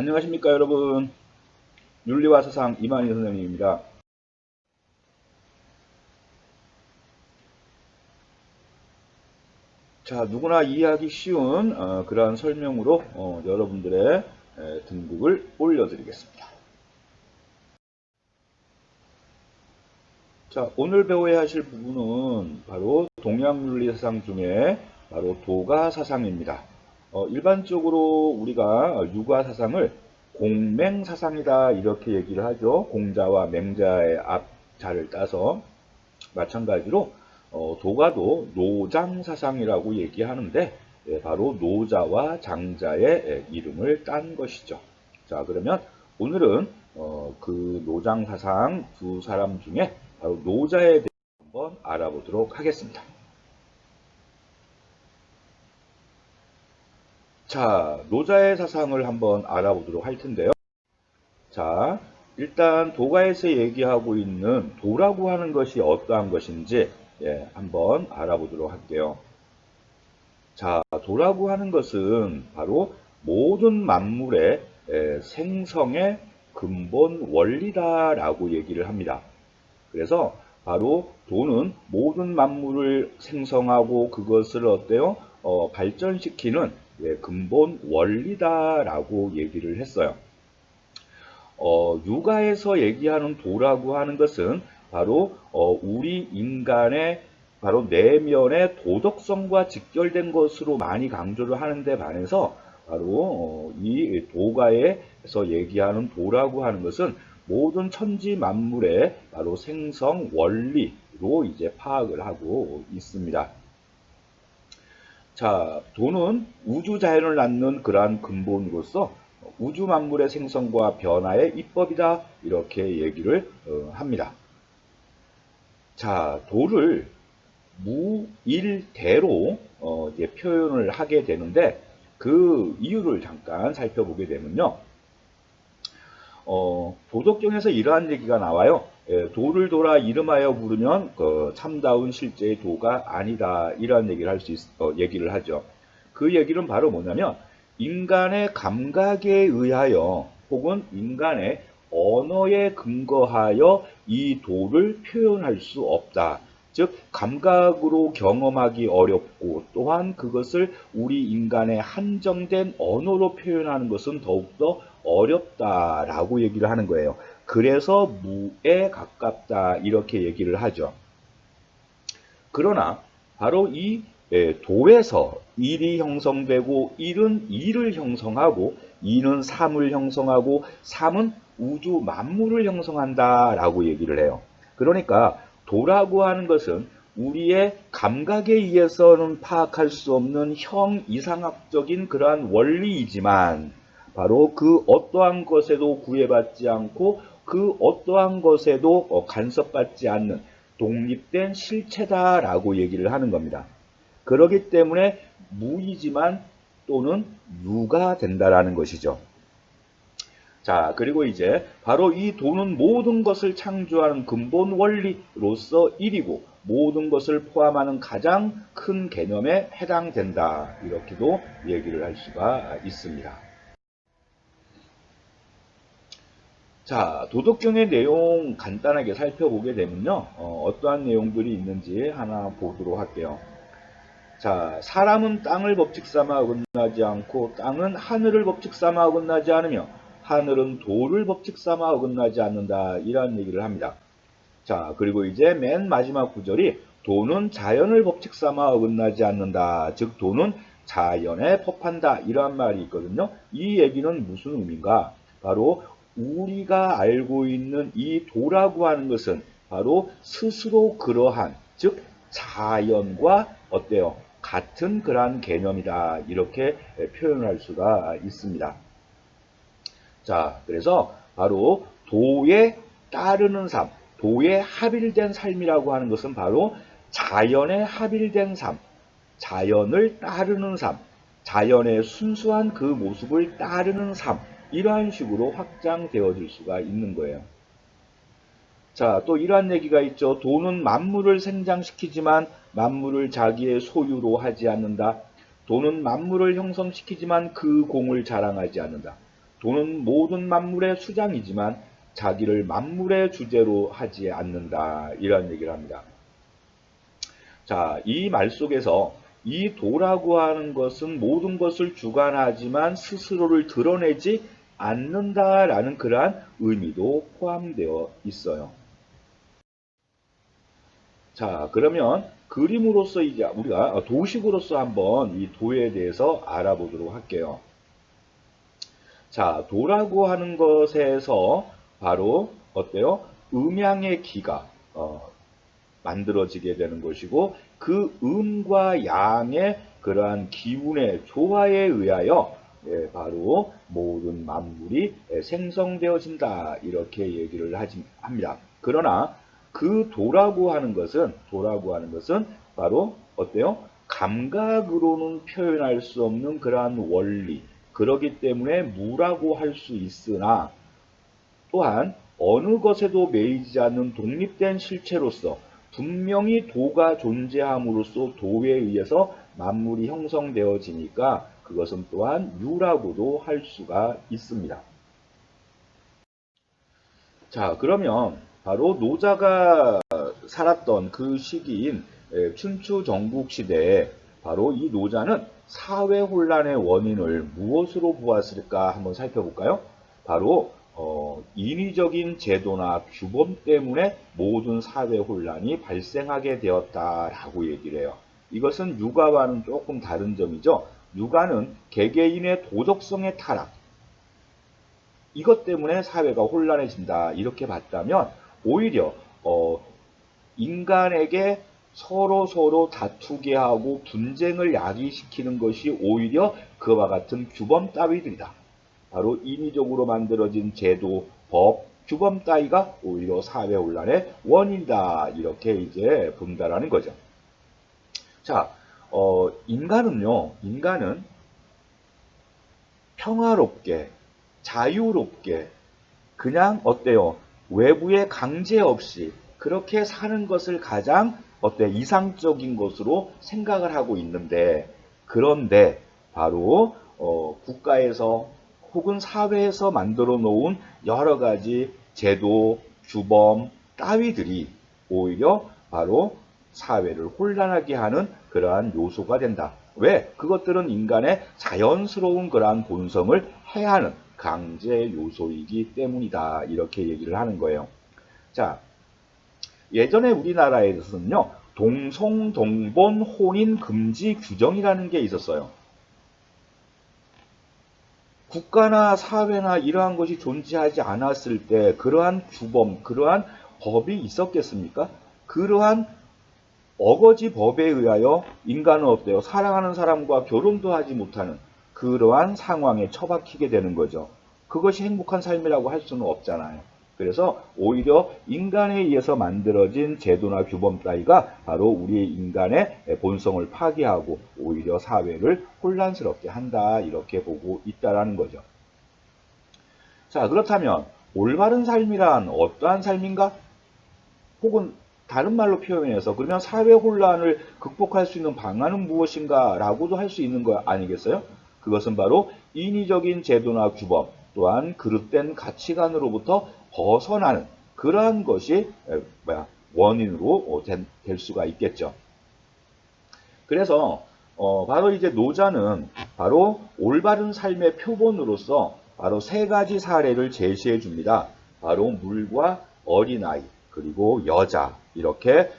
안녕하십니까 여러분 윤리와 사상 이만희 선생님입니다. 자 누구나 이해하기 쉬운 어, 그러한 설명으로 어, 여러분들의 에, 등급을 올려드리겠습니다. 자 오늘 배워야 하실 부분은 바로 동양윤리 사상 중에 바로 도가 사상입니다. 어, 일반적으로 우리가 육아 사상을 공맹 사상이다 이렇게 얘기를 하죠. 공자와 맹자의 앞자를 따서 마찬가지로 어, 도가도 노장 사상이라고 얘기하는데 예, 바로 노자와 장자의 예, 이름을 딴 것이죠. 자 그러면 오늘은 어, 그 노장 사상 두 사람 중에 바로 노자에 대해 한번 알아보도록 하겠습니다. 자, 노자의 사상을 한번 알아보도록 할 텐데요. 자, 일단 도가에서 얘기하고 있는 도라고 하는 것이 어떠한 것인지 예, 한번 알아보도록 할게요. 자, 도라고 하는 것은 바로 모든 만물의 예, 생성의 근본 원리다라고 얘기를 합니다. 그래서 바로 도는 모든 만물을 생성하고 그것을 어때요? 어, 발전시키는 예, 근본 원리다라고 얘기를 했어요. 어, 육아에서 얘기하는 도라고 하는 것은 바로 어, 우리 인간의 바로 내면의 도덕성과 직결된 것으로 많이 강조를 하는데 반해서 바로 어, 이 도가에서 얘기하는 도라고 하는 것은 모든 천지 만물의 바로 생성 원리로 이제 파악을 하고 있습니다. 자, 도는 우주 자연을 낳는 그러한 근본으로서 우주 만물의 생성과 변화의 입법이다 이렇게 얘기를 어, 합니다. 자, 도를 무일대로 어, 표현을 하게 되는데 그 이유를 잠깐 살펴보게 되면요. 어, 도덕경에서 이러한 얘기가 나와요. 예, 도를 돌아 이름하여 부르면 그 참다운 실제의 도가 아니다 이러한 얘기를 할 수 있, 어, 얘기를 하죠. 그 얘기는 바로 뭐냐면 인간의 감각에 의하여 혹은 인간의 언어에 근거하여 이 도를 표현할 수 없다. 즉 감각으로 경험하기 어렵고 또한 그것을 우리 인간의 한정된 언어로 표현하는 것은 더욱더 어렵다라고 얘기를 하는 거예요. 그래서 무에 가깝다 이렇게 얘기를 하죠. 그러나 바로 이 예, 도에서 1이 형성되고 1은 2를 형성하고 2는 3을 형성하고 3은 우주 만물을 형성한다 라고 얘기를 해요. 그러니까 도라고 하는 것은 우리의 감각에 의해서는 파악할 수 없는 형 이상학적인 그러한 원리이지만 바로 그 어떠한 것에도 구애받지 않고 그 어떠한 것에도 어, 간섭받지 않는 독립된 실체다라고 얘기를 하는 겁니다. 그러기 때문에 무이지만 또는 유가 된다라는 것이죠. 자, 그리고 이제 바로 이 도는 모든 것을 창조하는 근본 원리로서 1이고 모든 것을 포함하는 가장 큰 개념에 해당된다. 이렇게도 얘기를 할 수가 있습니다. 자, 도덕경의 내용 간단하게 살펴보게 되면요. 어, 떠한 내용들이 있는지 하나 보도록 할게요. 자, 사람은 땅을 법칙 삼아 어긋나지 않고 땅은 하늘을 법칙 삼아 어긋나지 않으며 하늘은 도를 법칙 삼아 어긋나지 않는다. 이런 얘기를 합니다. 자, 그리고 이제 맨 마지막 구절이 도는 자연을 법칙 삼아 어긋나지 않는다. 즉 도는 자연에 법한다. 이러한 말이 있거든요. 이 얘기는 무슨 의미인가? 바로 우리가 알고 있는 이 도라고 하는 것은 바로 스스로 그러한 즉 자연과 어때요? 같은 그러한 개념이다. 이렇게 표현할 수가 있습니다. 자, 그래서 바로 도에 따르는 삶, 도에 합일된 삶이라고 하는 것은 바로 자연에 합일된 삶, 자연을 따르는 삶, 자연의 순수한 그 모습을 따르는 삶, 이러한 식으로 확장되어 질 수가 있는 거예요. 자, 또 이러한 얘기가 있죠. 돈은 만물을 생장시키지만 만물을 자기의 소유로 하지 않는다. 돈은 만물을 형성시키지만 그 공을 자랑하지 않는다. 도는 모든 만물의 수장이지만 자기를 만물의 주제로 하지 않는다. 이런 얘기를 합니다. 자, 이 말 속에서 이 도라고 하는 것은 모든 것을 주관하지만 스스로를 드러내지 않는다라는 그러한 의미도 포함되어 있어요. 자, 그러면 그림으로서 이제 우리가 도식으로서 한번 이 도에 대해서 알아보도록 할게요. 자, 도라고 하는 것에서 바로 어때요? 음양의 기가 어, 만들어지게 되는 것이고 그 음과 양의 그러한 기운의 조화에 의하여 예, 바로 모든 만물이 예, 생성되어진다 이렇게 얘기를 합니다. 그러나 그 도라고 하는 것은 도라고 하는 것은 바로 어때요? 감각으로는 표현할 수 없는 그러한 원리 그러기 때문에 무라고 할 수 있으나 또한 어느 것에도 매이지 않는 독립된 실체로서 분명히 도가 존재함으로써 도에 의해서 만물이 형성되어지니까 그것은 또한 유라고도 할 수가 있습니다. 자, 그러면 바로 노자가 살았던 그 시기인 에, 춘추 전국 시대에 바로 이 노자는 사회 혼란의 원인을 무엇으로 보았을까 한번 살펴볼까요? 바로 어, 인위적인 제도나 규범 때문에 모든 사회 혼란이 발생하게 되었다라고 얘기를 해요. 이것은 육아와는 조금 다른 점이죠. 육아는 개개인의 도덕성의 타락, 이것 때문에 사회가 혼란해진다 이렇게 봤다면 오히려 어, 인간에게 서로 서로 다투게 하고 분쟁을 야기시키는 것이 오히려 그와 같은 규범 따위들이다. 바로 인위적으로 만들어진 제도, 법, 규범 따위가 오히려 사회 혼란의 원인이다. 이렇게 이제 본다라는 거죠. 자, 어, 인간은요, 인간은 평화롭게, 자유롭게, 그냥 어때요? 외부의 강제 없이 그렇게 사는 것을 가장 어때 이상적인 것으로 생각을 하고 있는데 그런데 바로 어, 국가에서 혹은 사회에서 만들어 놓은 여러 가지 제도, 규범 따위들이 오히려 바로 사회를 혼란하게 하는 그러한 요소가 된다. 왜? 그것들은 인간의 자연스러운 그러한 본성을 해하는 강제 요소이기 때문이다. 이렇게 얘기를 하는 거예요. 자, 예전에 우리나라에서는요, 동성 동본 혼인 금지 규정이라는 게 있었어요. 국가나 사회나 이러한 것이 존재하지 않았을 때 그러한 규범, 그러한 법이 있었겠습니까? 그러한 어거지 법에 의하여 인간은 어때요? 사랑하는 사람과 결혼도 하지 못하는 그러한 상황에 처박히게 되는 거죠. 그것이 행복한 삶이라고 할 수는 없잖아요. 그래서 오히려 인간에 의해서 만들어진 제도나 규범 따위가 바로 우리 인간의 본성을 파괴하고 오히려 사회를 혼란스럽게 한다 이렇게 보고 있다라는 거죠. 자 그렇다면 올바른 삶이란 어떠한 삶인가? 혹은 다른 말로 표현해서 그러면 사회 혼란을 극복할 수 있는 방안은 무엇인가 라고도 할 수 있는 거 아니겠어요? 그것은 바로 인위적인 제도나 규범 또한 그릇된 가치관으로부터 벗어나는 그러한 것이 뭐야 원인으로 어, 될 수가 있겠죠. 그래서 어, 바로 이제 노자는 바로 올바른 삶의 표본으로서 바로 세 가지 사례를 제시해 줍니다. 바로 물과 어린아이 그리고 여자 이렇게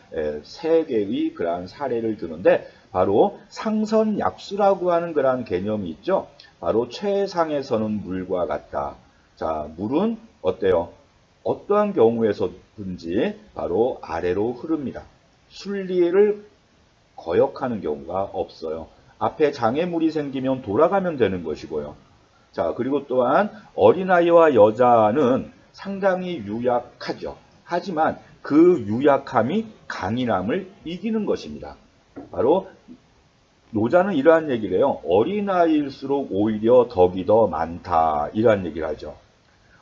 세 개의 그러한 사례를 드는데 바로 상선약수라고 하는 그러한 개념이 있죠. 바로 최상에서는 물과 같다. 자, 물은 어때요? 어떠한 경우에서든지 바로 아래로 흐릅니다. 순리를 거역하는 경우가 없어요. 앞에 장애물이 생기면 돌아가면 되는 것이고요. 자, 그리고 또한 어린아이와 여자는 상당히 유약하죠. 하지만 그 유약함이 강인함을 이기는 것입니다. 바로 노자는 이러한 얘기를 해요. 어린아이일수록 오히려 덕이 더 많다. 이러한 얘기를 하죠.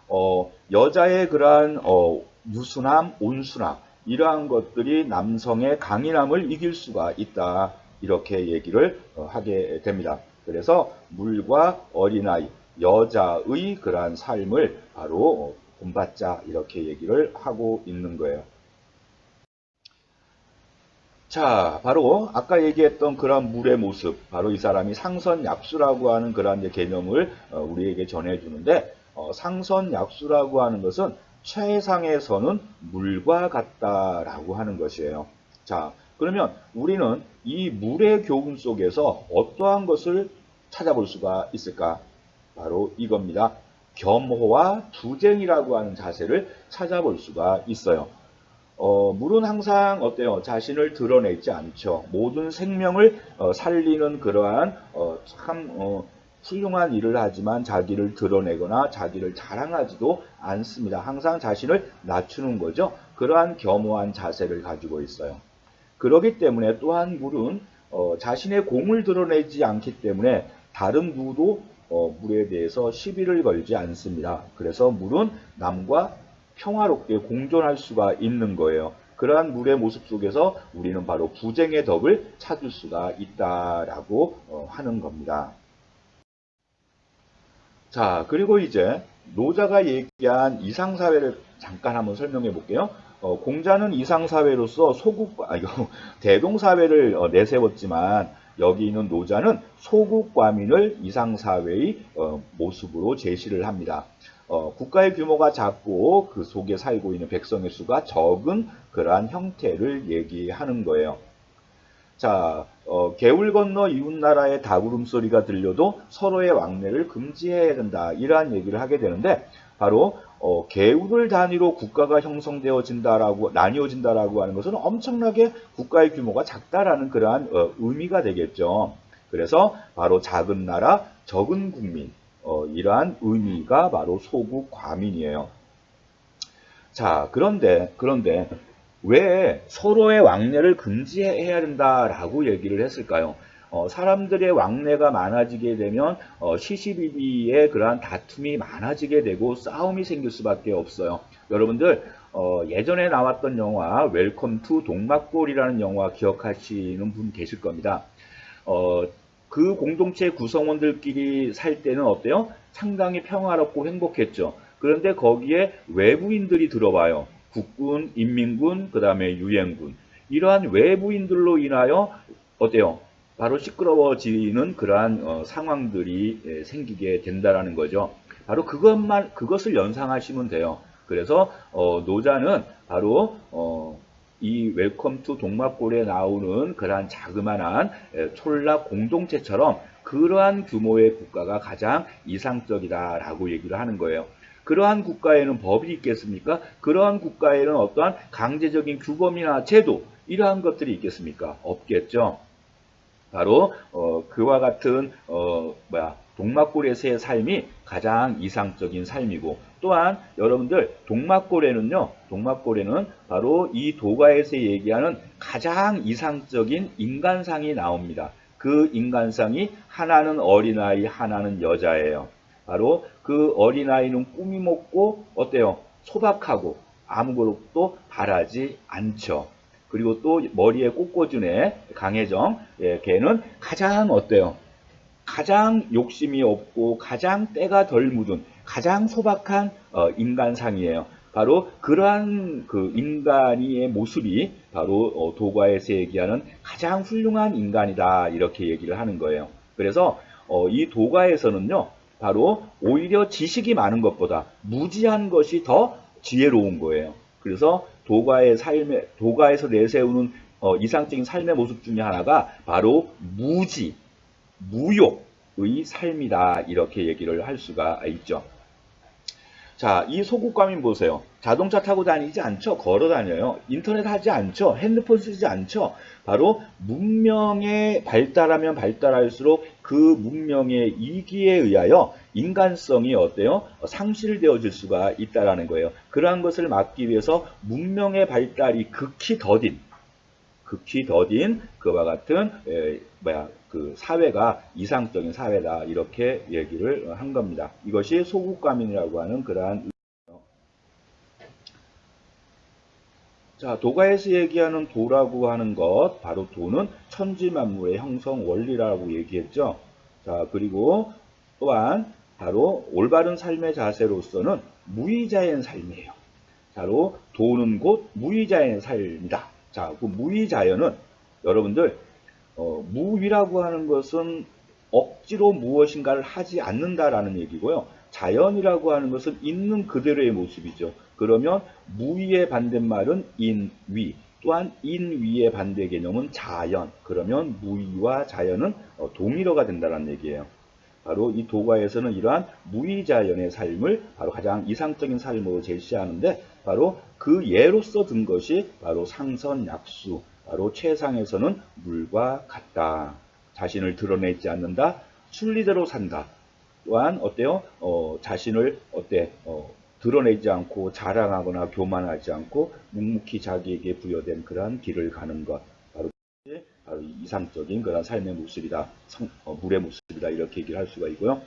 어, 여자의 그러한 어, 유순함, 온순함 이러한 것들이 남성의 강인함을 이길 수가 있다. 이렇게 얘기를 어, 하게 됩니다. 그래서 물과 어린아이 여자의 그러한 삶을 바로 본받자 이렇게 얘기를 하고 있는 거예요. 자, 바로 아까 얘기했던 그런 물의 모습, 바로 이 사람이 상선약수라고 하는 이제 개념을 어, 우리에게 전해주는데 어, 상선약수라고 하는 것은 최상에서는 물과 같다라고 하는 것이에요. 자, 그러면 우리는 이 물의 교훈 속에서 어떠한 것을 찾아볼 수가 있을까? 바로 이겁니다. 겸허와 투쟁이라고 하는 자세를 찾아볼 수가 있어요. 어, 물은 항상 어때요? 자신을 드러내지 않죠. 모든 생명을 어, 살리는 그러한 어, 참 어, 훌륭한 일을 하지만 자기를 드러내거나 자기를 자랑하지도 않습니다. 항상 자신을 낮추는 거죠. 그러한 겸허한 자세를 가지고 있어요. 그러기 때문에 또한 물은 어, 자신의 공을 드러내지 않기 때문에 다른 누구도 어, 물에 대해서 시비를 걸지 않습니다. 그래서 물은 남과 평화롭게 공존할 수가 있는 거예요. 그러한 물의 모습 속에서 우리는 바로 부쟁의 덕을 찾을 수가 있다라고 어, 하는 겁니다. 자, 그리고 이제 노자가 얘기한 이상사회를 잠깐 한번 설명해 볼게요. 어, 공자는 이상사회로서 소국, 아, 이거, 대동사회를 어, 내세웠지만, 여기 있는 노자는 소국 과민을 이상사회의 어, 모습으로 제시를 합니다. 어, 국가의 규모가 작고 그 속에 살고 있는 백성의 수가 적은 그러한 형태를 얘기하는 거예요. 자, 어, 개울 건너 이웃나라의 다구름 소리가 들려도 서로의 왕래를 금지해야 된다. 이러한 얘기를 하게 되는데 바로 어, 개울을 단위로 국가가 형성되어진다라고 나뉘어진다라고 하는 것은 엄청나게 국가의 규모가 작다라는 그러한 어, 의미가 되겠죠. 그래서 바로 작은 나라, 적은 국민 어, 이러한 의미가 바로 소국 과민이에요. 자, 그런데 그런데 왜 서로의 왕래를 금지해야 된다라고 얘기를 했을까요? 어, 사람들의 왕래가 많아지게 되면 어, 시시비비의 그러한 다툼이 많아지게 되고 싸움이 생길 수밖에 없어요. 여러분들 어, 예전에 나왔던 영화 웰컴 투 동막골이라는 영화 기억하시는 분 계실 겁니다. 어, 그 공동체 구성원들끼리 살 때는 어때요? 상당히 평화롭고 행복했죠. 그런데 거기에 외부인들이 들어와요. 국군, 인민군, 그 다음에 유엔군. 이러한 외부인들로 인하여 어때요? 바로 시끄러워지는 그러한 어, 상황들이 예, 생기게 된다라는 거죠. 바로 그것만 그것을 연상하시면 돼요. 그래서 어, 노자는 바로 어, 이 웰컴 투 동막골에 나오는 그러한 자그마한 예, 촌락 공동체처럼 그러한 규모의 국가가 가장 이상적이다라고 얘기를 하는 거예요. 그러한 국가에는 법이 있겠습니까? 그러한 국가에는 어떠한 강제적인 규범이나 제도 이러한 것들이 있겠습니까? 없겠죠. 바로 어, 그와 같은 어, 뭐야 동막골에서의 삶이 가장 이상적인 삶이고 또한 여러분들 동막골에는요 동막골에는 바로 이 도가에서 얘기하는 가장 이상적인 인간상이 나옵니다. 그 인간상이 하나는 어린아이 하나는 여자예요. 바로 그 어린아이는 꿈이 먹고 어때요? 소박하고 아무것도 바라지 않죠. 그리고 또 머리에 꽂꽂은 애 강혜정 예, 걔는 가장 어때요? 가장 욕심이 없고 가장 때가 덜 묻은 가장 소박한 어, 인간상이에요. 바로 그러한 그 인간의 모습이 바로 어, 도과에서 얘기하는 가장 훌륭한 인간이다 이렇게 얘기를 하는 거예요. 그래서 어, 이 도가에서는요 바로 오히려 지식이 많은 것보다 무지한 것이 더 지혜로운 거예요. 그래서 도가의 삶에 도가에서 내세우는 어, 이상적인 삶의 모습 중에 하나가 바로 무지, 무욕의 삶이다 이렇게 얘기를 할 수가 있죠. 자, 이 소국과민 보세요. 자동차 타고 다니지 않죠? 걸어 다녀요. 인터넷 하지 않죠? 핸드폰 쓰지 않죠? 바로 문명의 발달하면 발달할수록 그 문명의 이기에 의하여 인간성이 어때요? 상실되어질 수가 있다라는 거예요. 그러한 것을 막기 위해서 문명의 발달이 극히 더딘 극히 더딘 그와 같은 에, 뭐야 그 사회가 이상적인 사회다 이렇게 얘기를 한 겁니다. 이것이 소국가민이라고 하는 그러한 자, 도가에서 얘기하는 도라고 하는 것, 바로 도는 천지 만물의 형성 원리라고 얘기했죠. 자, 그리고 또한 바로 올바른 삶의 자세로서는 무의자의 삶이에요. 바로 도는 곳 무의자의 삶이다. 자, 그 무의자연은 여러분들 어, 무위라고 하는 것은 억지로 무엇인가를 하지 않는다라는 얘기고요. 자연이라고 하는 것은 있는 그대로의 모습이죠. 그러면 무위의 반대말은 인위. 또한 인위의 반대 개념은 자연. 그러면 무위와 자연은 어, 동일어가 된다는 얘기예요. 바로 이 도가에서는 이러한 무위자연의 삶을 바로 가장 이상적인 삶으로 제시하는데 바로 그 예로서 든 것이 바로 상선약수, 바로 최상에서는 물과 같다. 자신을 드러내지 않는다. 순리대로 산다. 또한 어때요? 어, 자신을 어때? 어, 드러내지 않고 자랑하거나 교만하지 않고 묵묵히 자기에게 부여된 그러한 길을 가는 것. 바로 바로 이상적인 그런 삶의 모습이다. 성, 어, 물의 모습이다. 이렇게 얘기를 할 수가 있고요.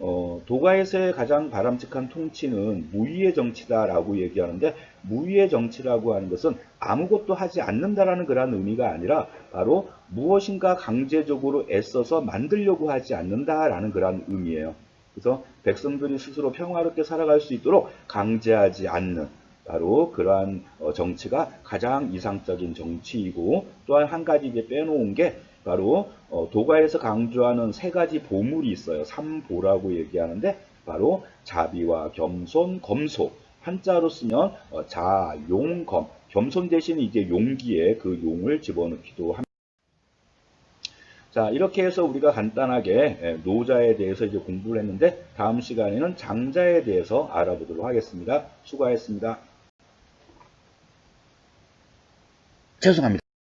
어, 도가에서의 가장 바람직한 통치는 무위의 정치다라고 얘기하는데 무위의 정치라고 하는 것은 아무것도 하지 않는다라는 그런 의미가 아니라 바로 무엇인가 강제적으로 애써서 만들려고 하지 않는다라는 그런 의미예요. 그래서 백성들이 스스로 평화롭게 살아갈 수 있도록 강제하지 않는 바로 그러한 어, 정치가 가장 이상적인 정치이고 또한 한 가지 이제 빼놓은 게 바로 어, 도가에서 강조하는 세 가지 보물이 있어요. 삼보라고 얘기하는데 바로 자비와 겸손, 검소. 한자로 쓰면 어, 자, 용, 검. 겸손 대신 이제 용기에 그 용을 집어넣기도 합니다. 자, 이렇게 해서 우리가 간단하게 예, 노자에 대해서 이제 공부를 했는데 다음 시간에는 장자에 대해서 알아보도록 하겠습니다. 수고하셨습니다. 죄송합니다.